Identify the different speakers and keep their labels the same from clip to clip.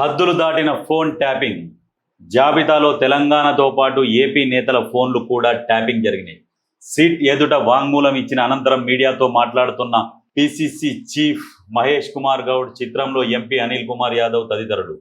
Speaker 1: హద్దులు దాటిన phone tapping. జాబితాలో తెలంగాణతో పాటు ఏపీ నేతల ఫోన్లు కూడా ట్యాపింగ్ జరిగినాయి. సీట్ ఎదుట వాంగ్మూలం ఇచ్చిన అనంతరం మీడియాతో మాట్లాడుతున్న పిసిసి చీఫ్ మహేష్ కుమార్ గౌడ్ చిత్రంలో ఎంపీ అనిల్ కుమార్ యాదవ్ తదితరులు.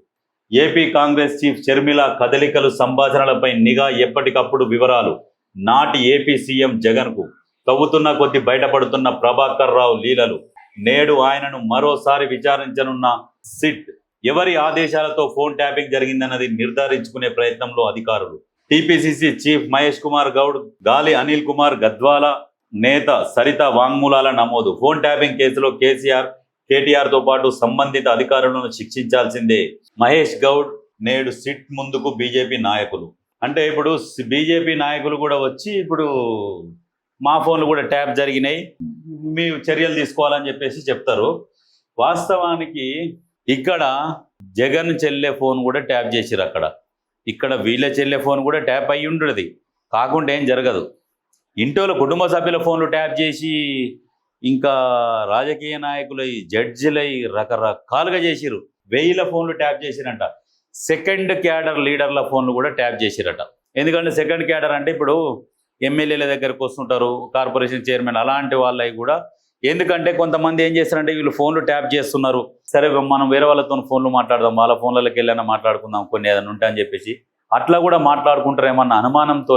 Speaker 1: ఏపీ కాంగ్రెస్ చీఫ్ షర్మిల కదలికలు సంభాషణలపై నిఘా ఎప్పటికప్పుడు వివరాలు. నాటి ఏపీ సీఎం జగన్కు తవ్వుతున్న కొద్ది బయటపడుతున్న ప్రభాకర్ రావు లీలలు. నేడు ఆయనను మరోసారి విచారించనున్న సిట్ ఎవరి ఆదేశాలతో ఫోన్ ట్యాపింగ్ జరిగిందన్నది నిర్ధారించుకునే ప్రయత్నంలో అధికారులు. టీపీసీసీ చీఫ్ మహేష్ కుమార్ గౌడ్ గాలి అనిల్ కుమార్ గద్వాల నేత సరిత వాంగ్మూలాల నమోదు. ఫోన్ ట్యాపింగ్ కేసులో కేసీఆర్ కేటీఆర్తో పాటు సంబంధిత అధికారులను శిక్షించాల్సిందే. మహేష్ గౌడ్ నేడు సిట్ ముందుకు బీజేపీ నాయకులు. అంటే ఇప్పుడు బీజేపీ నాయకులు కూడా వచ్చి ఇప్పుడు మా ఫోన్లు కూడా ట్యాప్ జరిగినాయి. మీ చర్యలు తీసుకోవాలని చెప్పేసి చెప్తారు. వాస్తవానికి ఇక్కడ జగన్ చెల్లె ఫోన్ కూడా ట్యాప్ చేసిరు అక్కడ. ఇక్కడ వీళ్ళ చెల్లె ఫోన్ కూడా ట్యాప్ అయ్యి ఉండదు. కాకుండా ఏం జరగదు. ఇంట్లో కుటుంబ సభ్యుల ఫోన్లు ట్యాప్ చేసి ఇంకా రాజకీయ నాయకులై జడ్జిలై రకరకాలుగా చేసిరు వెయ్యిల ఫోన్లు ట్యాప్ చేసిరంట. సెకండ్ క్యాడర్ లీడర్ల ఫోన్లు కూడా ట్యాప్ చేసిరట. ఎందుకంటే సెకండ్ క్యాడర్ అంటే ఇప్పుడు ఎమ్మెల్యేల దగ్గరకు వస్తుంటారు కార్పొరేషన్ చైర్మన్ అలాంటి వాళ్ళవి కూడా ఎందుకంటే కొంతమంది ఏం చేస్తారంటే వీళ్ళు ఫోన్లు ట్యాప్ చేస్తున్నారు. సరే మనం వేరే వాళ్ళతో ఫోన్లు మాట్లాడదాం వాళ్ళ ఫోన్లకి వెళ్ళైనా మాట్లాడుకుందాం కొన్ని ఏదైనా ఉంటా అని చెప్పేసి అట్లా కూడా మాట్లాడుకుంటారేమన్న అనుమానంతో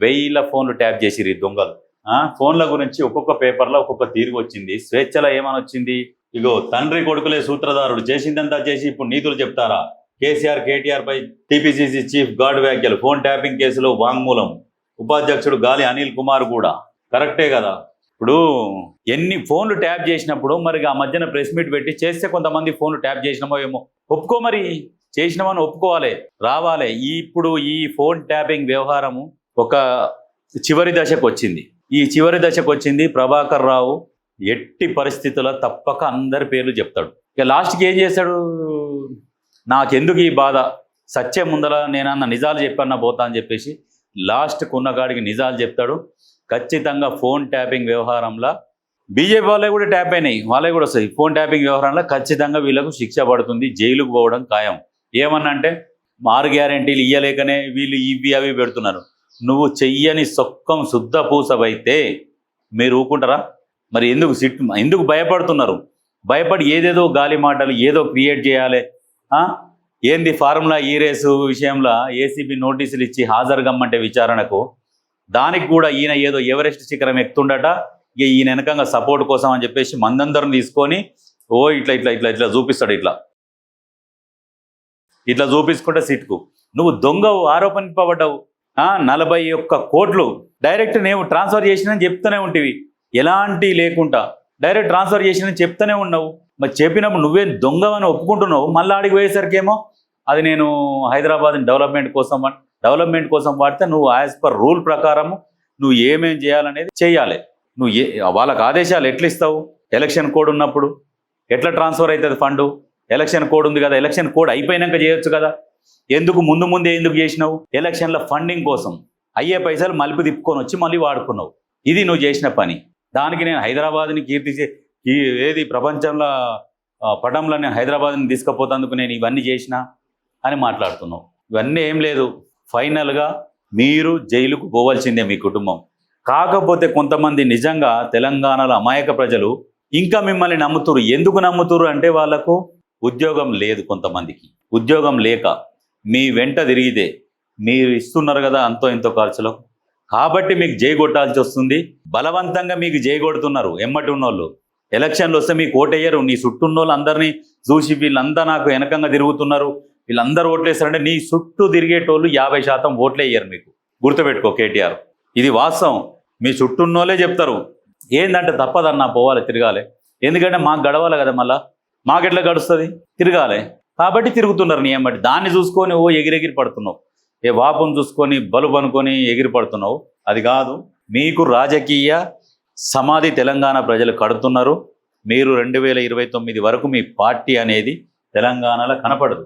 Speaker 1: వెయ్యిల ఫోన్లు ట్యాప్ చేసిరు దొంగలు. ఆ, ఫోన్ల గురించి ఒక్కొక్క పేపర్లో ఒక్కొక్క తీరుగు వచ్చింది. స్వేచ్ఛలో ఏమని వచ్చింది? ఇగో తండ్రి కొడుకులే సూత్రధారుడు చేసిందంతా చేసి ఇప్పుడు నీతులు చెప్తారా? కేసీఆర్ కేటీఆర్ పై టీపీసీసీ చీఫ్ గార్డ్ వ్యాఖ్యలు. ఫోన్ ట్యాపింగ్ కేసులో వాంగ్మూలం. ఉపాధ్యక్షుడు గాలి అనిల్ కుమార్ కూడా. కరెక్టే కదా? ఇప్పుడు ఎన్ని ఫోన్లు ట్యాప్ చేసినప్పుడు మరి ఆ మధ్యన ప్రెస్ మీట్ పెట్టి చేస్తే కొంతమంది ఫోన్లు ట్యాప్ చేసినామో ఏమో. ఒప్పుకో మరి. చేసినామని ఒప్పుకోవాలి. రావాలి. ఈ ఇప్పుడు ఈ ఫోన్ ట్యాపింగ్ వ్యవహారము ఒక చివరి దశకు వచ్చింది. ఈ చివరి దశకు వచ్చింది ప్రభాకర్ రావు. ఎట్టి పరిస్థితుల్లో తప్పక అందరి పేర్లు చెప్తాడు. ఇక లాస్ట్కి ఏం చేస్తాడు నాకెందుకు ఈ బాధ? సత్యం ముందర నేనన్న నిజాలు చెప్పన్నా పోతా అని చెప్పేసి లాస్ట్కు ఉన్న కాడికి నిజాలు చెప్తాడు. ఖచ్చితంగా ఫోన్ ట్యాపింగ్ వ్యవహారంలో బీజేపీ వాళ్ళే కూడా ట్యాప్ అయినాయి వాళ్ళే కూడా వస్తాయి. ఫోన్ ట్యాపింగ్ వ్యవహారంలో ఖచ్చితంగా వీళ్ళకు శిక్ష పడుతుంది జైలుకు పోవడం ఖాయం. ఏమన్నా అంటే ఆరు గ్యారెంటీలు ఇయ్యలేకనే వీళ్ళు ఇవి అవి పెడుతున్నారు. నువ్వు చెయ్యని సొక్కం శుద్ధ పూసవైతే మీరు ఊకుంటారా మరి ఎందుకు సిట్ ఎందుకు భయపడుతున్నారు? భయపడి ఏదేదో గాలి మాటలు ఏదో క్రియేట్ చేయాలి. ఏంది ఫార్ములా ఈ రేసు విషయంలో ఏసీబీ నోటీసులు ఇచ్చి హాజరుగమ్మంటే విచారణకు దానికి కూడా ఈయన ఏదో ఎవరెస్ట్ శిఖరం ఎక్కుతుండట. ఇక ఈయన వెనకంగా సపోర్ట్ కోసం అని చెప్పేసి మందందరం తీసుకొని ఓ ఇట్లా ఇట్లా ఇట్లా ఇట్లా చూపిస్తాడు ఇట్లా. ఇట్లా చూపించుకుంటే సిట్కు. నువ్వు దొంగ ఆరోపింపబడ్డావు ఆ, నలభై ఒక్క కోట్లు. డైరెక్ట్ నేను ట్రాన్స్ఫర్ చేసినని చెప్తూనే ఉంటివి. ఎలాంటి లేకుండా. డైరెక్ట్ ట్రాన్స్ఫర్ చేసినని చెప్తూనే ఉన్నావు. మరి చెప్పినప్పుడు నువ్వే దొంగవని ఒప్పుకుంటున్నావు? మళ్ళీ ఆడికి పోయేసరికేమో అది నేను హైదరాబాద్ డెవలప్మెంట్ కోసం డెవలప్మెంట్ కోసం వాడితే నువ్వు యాజ్ పర్ రూల్ ప్రకారము నువ్వు ఏమేం చేయాలనేది చేయాలి నువ్వు ఏ వాళ్ళకి ఆదేశాలు ఎట్లా ఇస్తావు ఎలక్షన్ కోడ్ ఉన్నప్పుడు ఎట్లా ట్రాన్స్ఫర్ అవుతుంది ఫండు? ఎలక్షన్ కోడ్ ఉంది కదా ఎలక్షన్ కోడ్ అయిపోయినాక చేయొచ్చు కదా. ఎందుకు ముందు ముందే ఎందుకు చేసినావు? ఎలక్షన్ల ఫండింగ్ కోసం అయ్యే పైసలు మలుపు తిప్పుకొని వచ్చి మళ్ళీ వాడుకున్నావు. ఇది నువ్వు చేసిన పని. దానికి నేను హైదరాబాద్ని కీర్తి ఈ ఏది ప్రపంచంలో పటంలో నేను హైదరాబాద్ని తీసుకుపోతందుకు నేను ఇవన్నీ చేసిన అని మాట్లాడుతున్నావు. ఇవన్నీ ఏం లేదు. ఫైనల్గా మీరు జైలుకు పోవాల్సిందే మీ కుటుంబం. కాకపోతే కొంతమంది నిజంగా తెలంగాణలో అమాయక ప్రజలు ఇంకా మిమ్మల్ని నమ్ముతురు. ఎందుకు నమ్ముతురు అంటే వాళ్ళకు ఉద్యోగం లేదు కొంతమందికి. ఉద్యోగం లేక మీ వెంట తిరిగితే మీరు ఇస్తున్నారు కదా అంతో ఎంతో ఖర్చులకు. కాబట్టి మీకు జై కొట్టాల్సి వస్తుంది. బలవంతంగా మీకు జై కొడుతున్నారు ఎమ్మటి ఉన్నోళ్ళు. ఎలక్షన్లు వస్తే మీకు ఓటేయరు. నీ చుట్టూ ఉన్నోళ్ళు అందరినీ చూసి వీళ్ళంతా నాకు వెనకంగా తిరుగుతున్నారు. వీళ్ళందరూ ఓట్లేస్తారంటే నీ చుట్టూ తిరిగేటోళ్ళు యాభై శాతం ఓట్లే వేయరు మీకు. గుర్తుపెట్టుకో కేటీఆర్. ఇది వాస్తవం. మీ చుట్టూ చెప్తారు. ఏందంటే తప్పదన్నా పోవాలి తిరగాలి. ఎందుకంటే మాకు గడవాలి కదా మళ్ళా. మాకెట్లా గడుస్తుంది? తిరగాలి. కాబట్టి తిరుగుతున్నారు నీ ఎమ్మటి దాన్ని చూసుకొని ఓ ఎగిరెగిరి పడుతున్నావు. ఏ వాపం చూసుకొని బలుపు అనుకొని ఎగిరి పడుతున్నావు. అది కాదు. మీకు రాజకీయ సమాధి తెలంగాణ ప్రజలు కడుతున్నారు. మీరు రెండు వేల ఇరవై తొమ్మిది వరకు మీ పార్టీ అనేది తెలంగాణలో కనపడదు.